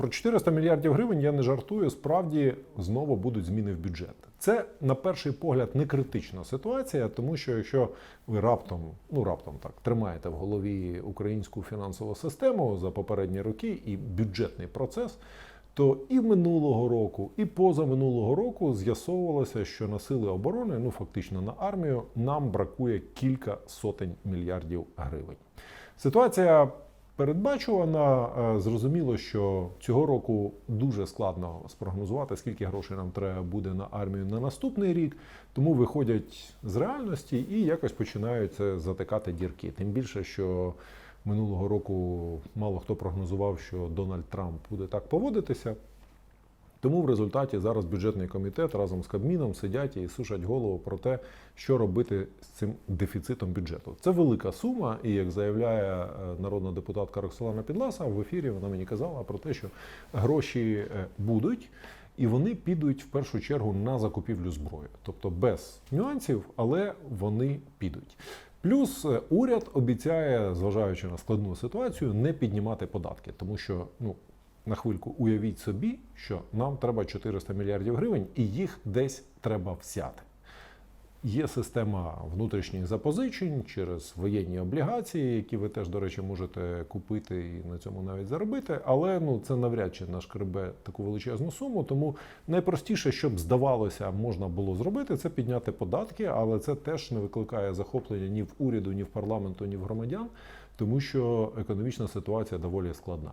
Про 400 мільярдів гривень я не жартую. Справді знову будуть зміни в бюджет. Це на перший погляд не критична ситуація, тому що якщо ви раптом, ну раптом так тримаєте в голові українську фінансову систему за попередні роки і бюджетний процес, то і минулого року, і позаминулого року з'ясовувалося, що на сили оборони, ну фактично на армію, нам бракує кілька сотень мільярдів гривень. Ситуація передбачувана. Е, Зрозуміло, що цього року дуже складно спрогнозувати, скільки грошей нам треба буде на армію на наступний рік. Тому виходять з реальності і якось починають затикати дірки. Тим більше, що минулого року мало хто прогнозував, що Дональд Трамп буде так поводитися. Тому в результаті зараз бюджетний комітет разом з Кабміном сидять і сушать голову про те, що робити з цим дефіцитом бюджету. Це велика сума, і як заявляє е, народна депутатка Роксолана Підласа в ефірі, вона мені казала про те, що гроші е, будуть. І вони підуть в першу чергу на закупівлю зброї, тобто без нюансів, але вони підуть. Плюс е, уряд обіцяє, зважаючи на складну ситуацію, не піднімати податки, тому що ну на хвильку уявіть собі, що нам треба 400 мільярдів гривень, і їх десь треба взяти. Є система внутрішніх запозичень через воєнні облігації, які ви теж, до речі, можете купити і на цьому навіть заробити. Але ну це навряд чи нашкребе таку величезну суму. Тому найпростіше, щоб здавалося, можна було зробити, це підняти податки, але це теж не викликає захоплення ні в уряду, ні в парламенту, ні в громадян, тому що економічна ситуація доволі складна.